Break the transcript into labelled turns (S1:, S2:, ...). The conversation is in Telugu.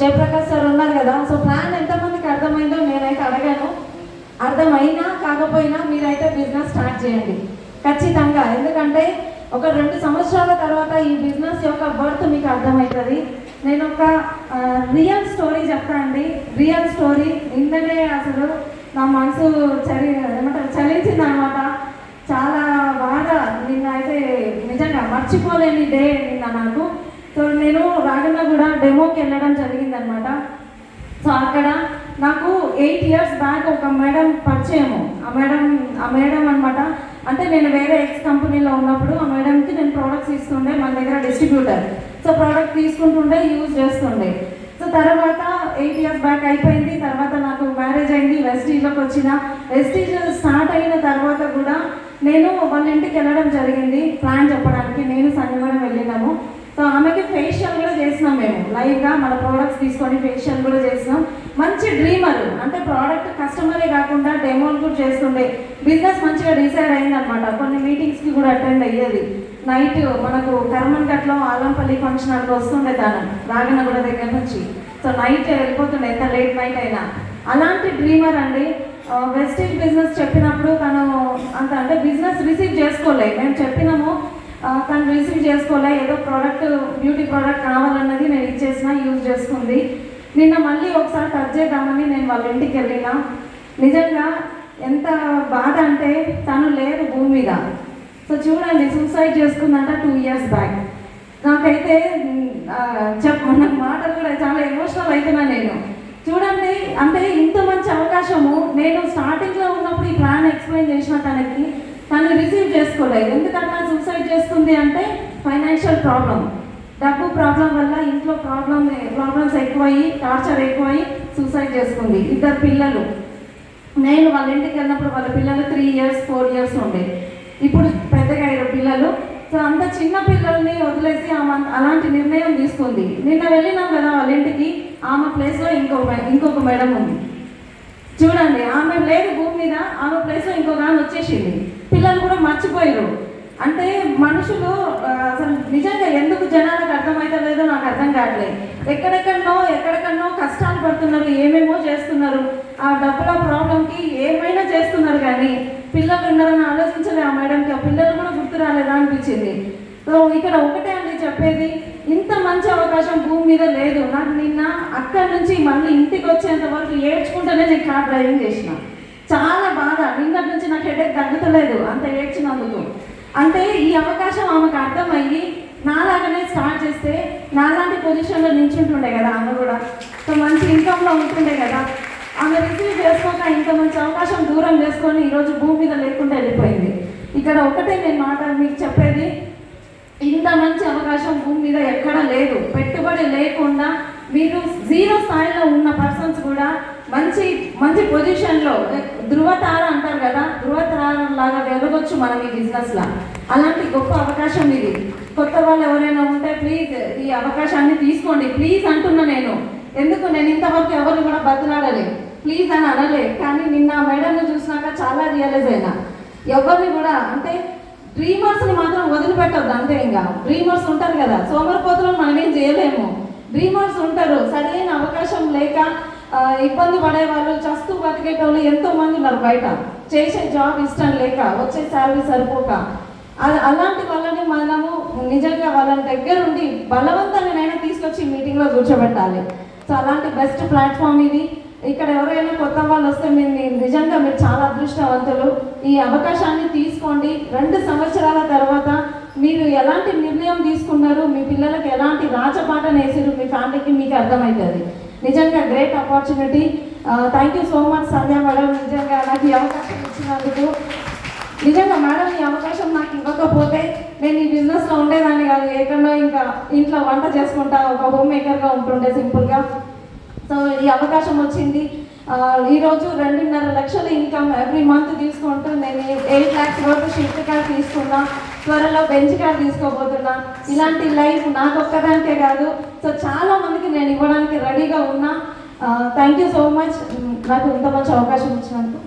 S1: జయప్రకాష్ సార్ ఉన్నారు కదా. సో ప్లాన్ ఎంతమందికి అర్థమైందో నేనైతే అడగాను. అర్థమైనా కాకపోయినా మీరైతే బిజినెస్ స్టార్ట్ చేయండి. ఖచ్చితంగా. ఎందుకంటే ఒక రెండు సంవత్సరాల తర్వాత ఈ బిజినెస్ యొక్క బర్త్ మీకు అర్థమవుతుంది. నేను ఒక రియల్ స్టోరీ చెప్తా అండి. రియల్ స్టోరీ నిన్ననే అసలు నా మనసు చలి ఏమంటారు చలించింది అనమాట చాలా బాధ. నిన్న అయితే నిజంగా మర్చిపోలేని డే నిన్న నాకు. సో నేను రాగన్న కూడా డెమోకి వెళ్ళడం జరిగింది అనమాట సో అక్కడ నాకు ఎయిట్ ఇయర్స్ బ్యాక్ ఒక మేడం పరిచయము. ఆ మేడం ఆ మేడం అనమాట అంటే నేను వేరే ఎక్స్ కంపెనీలో ఉన్నప్పుడు ఆ మేడంకి నేను ప్రోడక్ట్స్ ఇస్తుండే మన దగ్గర డిస్ట్రిబ్యూటర్ సో ప్రోడక్ట్ తీసుకుంటుండే యూజ్ చేస్తుండే. సో తర్వాత ఎయిట్ ఇయర్స్ బ్యాక్ అయిపోయింది. తర్వాత నాకు మ్యారేజ్ అయింది వెస్టీజ్లోకి వచ్చిన. వెస్టీజ్ స్టార్ట్ అయిన తర్వాత కూడా నేను వాళ్ళ ఇంటికి వెళ్ళడం జరిగింది. ప్లాన్ చెప్పడం సో ఆమెకి ఫేషియల్ కూడా చేసినాం మేము. లైవ్గా మన ప్రోడక్ట్స్ తీసుకొని ఫేషియల్ కూడా చేసినాం. మంచి డ్రీమర్ అంటే ప్రోడక్ట్ కస్టమరే కాకుండా డెమోలు కూడా చేస్తుండే. బిజినెస్ మంచిగా డిసైడ్ అయిందనమాట కొన్ని మీటింగ్స్కి కూడా అటెండ్ అయ్యేది. నైట్ మనకు కర్మన్ గట్లో ఆలంపల్లి ఫంక్షన్ అక్కడ వస్తుండే దాని రాగనగూడ దగ్గర నుంచి. సో నైట్ వెళ్ళిపోతుండే. ఎంత లేట్ నైట్ అయినా. అలాంటి డ్రీమర్ అండి. వెస్టేజ్ బిజినెస్ చెప్పినప్పుడు తను అంత అంటే బిజినెస్ రిసీవ్ చేసుకోలే. మేము చెప్పినాము తను రిసీవ్ చేసుకోలే ఏదో ప్రోడక్ట్ బ్యూటీ ప్రోడక్ట్ కావాలన్నది నేను ఇచ్చేసిన యూజ్ చేసుకుంది. నిన్న మళ్ళీ ఒకసారి టచ్ చేద్దామని నేను వాళ్ళ ఇంటికి వెళ్ళిన. నిజంగా ఎంత బాధ అంటే తను లేదు భూమి మీద. సో చూడండి సూసైడ్ చేసుకుందంట టూ ఇయర్స్ బ్యాక్ నాకైతే చెప్పన్న మాటలు కూడా చాలా ఎమోషనల్ అవుతున్నా నేను. చూడండి అంటే ఇంత మంచి అవకాశము. నేను స్టార్టింగ్లో ఉన్నప్పుడు ఈ ప్లాన్ ఎక్స్ప్లెయిన్ చేసిన తనకి. తను రిసీవ్ చేసుకోలేదు. ఎందుకంటే సూసైడ్ చేస్తుంది అంటే ఫైనాన్షియల్ ప్రాబ్లం డబ్బు ప్రాబ్లం వల్ల ఇంట్లో ప్రాబ్లం ప్రాబ్లమ్స్ ఎక్కువయ్యి టార్చర్ ఎక్కువయ్యి సూసైడ్ చేసుకుంది ఇద్దరు పిల్లలు. నేను వాళ్ళ ఇంటికి వెళ్ళినప్పుడు వాళ్ళ పిల్లలు త్రీ ఇయర్స్ ఫోర్ ఇయర్స్ ఉండే. ఇప్పుడు పెద్దగా అయ్యారు పిల్లలు. సో అంత చిన్న పిల్లల్ని వదిలేసి ఆమె అలాంటి నిర్ణయం తీసుకుంది. నిన్న వెళ్ళినాం కదా వాళ్ళ ఇంటికి. ఆమె ప్లేస్లో ఇంకొక మే- ఇంకొక మేడం ఉంది. చూడండి ఆమె లేదు భూమి మీద ఆమె ప్లేస్లో ఇంకొక ఆమె వచ్చేసింది. పిల్లలు కూడా మర్చిపోయారు అంటే మనుషులు అసలు నిజంగా ఎందుకు జనాలకు అర్థమైతలేదో నాకు అర్థం కావట్లేదు. ఎక్కడెక్కడనో ఎక్కడెక్కడనో కష్టాలు పడుతున్నారు ఏమేమో చేస్తున్నారు. ఆ డబ్బుల ప్రాబ్లంకి ఏమైనా చేస్తున్నారు కానీ పిల్లలు ఉన్నారని ఆలోచించలే ఆ మేడంకి. ఆ పిల్లలు కూడా గుర్తు రాలేదా అనిపించింది. సో ఇక్కడ ఒకటే అండి చెప్పేది ఇంత మంచి అవకాశం భూమి మీద లేదు. నాకు నిన్న అక్కడి నుంచి మళ్ళీ ఇంటికి వచ్చేంత వరకు ఏడ్చుకుంటూనే నేను కార్ డ్రైవింగ్ చేసిన. చాలా బాధ. నిన్నటి నుంచి నాకు హెడేక్ తగ్గుతలేదు. అంత ఏడ్చినందుకు. అంటే ఈ అవకాశం ఆమెకు అర్థమయ్యి నాలాగానే స్టార్ట్ చేస్తే నాలాంటి పొజిషన్లో నించుంటుండే కదా ఆమె కూడా. సో మంచి ఇన్కంలో ఉంటుండే కదా. ఆమె రిసీవ్ చేసుకోక ఇంత మంచి అవకాశం దూరం చేసుకొని ఈరోజు భూమి మీద లేకుండా వెళ్ళిపోయింది. ఇక్కడ ఒకటే నేను మాట మీకు చెప్పేది. ఇంత మంచి అవకాశం భూమి మీద ఎక్కడ లేదు. పెట్టుబడి లేకుండా మీరు జీరో స్థాయిలో ఉన్న పర్సన్స్ కూడా మంచి మంచి పొజిషన్లో ధృవతార అంటారు కదా ధృవతార లాగా వెలగొచ్చు మనం ఈ బిజినెస్లో అలాంటి గొప్ప అవకాశం ఇది. కొత్త వాళ్ళు ఎవరైనా ఉంటే ప్లీజ్ ఈ అవకాశాన్ని తీసుకోండి. ప్లీజ్ అంటున్నా నేను. ఎందుకు? నేను ఇంతవరకు ఎవరు కూడా బతులాడలే. ప్లీజ్ అని అనలే. కానీ నిన్న మేడంను చూసినాక చాలా రియలైజ్ అయినా. ఎవరిని కూడా అంటే డ్రీమర్స్ని మాత్రం వదిలిపెట్టద్దు అంతే ఇంకా. డ్రీమర్స్ ఉంటారు కదా సోమరిపోతులను మనం ఏం చేయలేము. డ్రీమర్స్ ఉంటారు. సరైన అవకాశం లేక ఇబ్బంది పడే వాళ్ళు చస్తూ బతికేటోళ్ళు ఎంతో మంది ఉన్నారు బయట. చేసే జాబ్ ఇష్టం లేక వచ్చే శాలరీ సరిపోక. అలాంటి వాళ్ళని మనము నిజంగా వాళ్ళని దగ్గరుండి బలవంతంగానైనా తీసుకొచ్చి మీటింగ్లో కూర్చోబెట్టాలి. సో అలాంటి బెస్ట్ ప్లాట్ఫామ్ ఇది. ఇక్కడ ఎవరైనా కొత్త వాళ్ళు వస్తే మీరు మీరు నిజంగా మీరు చాలా అదృష్టవంతులు. ఈ అవకాశాన్ని తీసుకోండి. రెండు సంవత్సరాల తర్వాత మీరు ఎలాంటి నిర్ణయం తీసుకున్నారు? మీ పిల్లలకు ఎలాంటి రాచపాట వేసారు? మీ ఫ్యామిలీకి మీకు అర్థమవుతుంది. నిజంగా great opportunity. Thank you so much Sandhya madam. నిజంగా నాకు ఈ అవకాశం ఇచ్చినందుకు. నిజంగా మేడం ఈ అవకాశం నాకు ఇవ్వకపోతే నేను ఈ బిజినెస్లో ఉండేదాన్ని కాదు. ఎక్కడో ఇంకా ఇంట్లో వంట చేసుకుంటా ఒక హోమ్ మేకర్గా ఉంటుండే సింపుల్గా. సో ఈ అవకాశం వచ్చింది. ఈరోజు రెండున్నర లక్షల ఇన్కమ్ ఎవ్రీ మంత్ తీసుకుంటూ నేను ఎయిట్ ల్యాక్స్ వరకు షిఫ్ట్ కార్ తీసుకున్నా. త్వరలో బెంచ్ కార్ తీసుకోబోతున్నా. ఇలాంటి లైఫ్ నాకు ఒక్కదానికే కాదు. సో చాలా మందికి నేను ఇవ్వడానికి రెడీగా ఉన్నా. థ్యాంక్ యూ సో మచ్ నాకు ఇంత మంచి అవకాశం ఇచ్చినందుకు.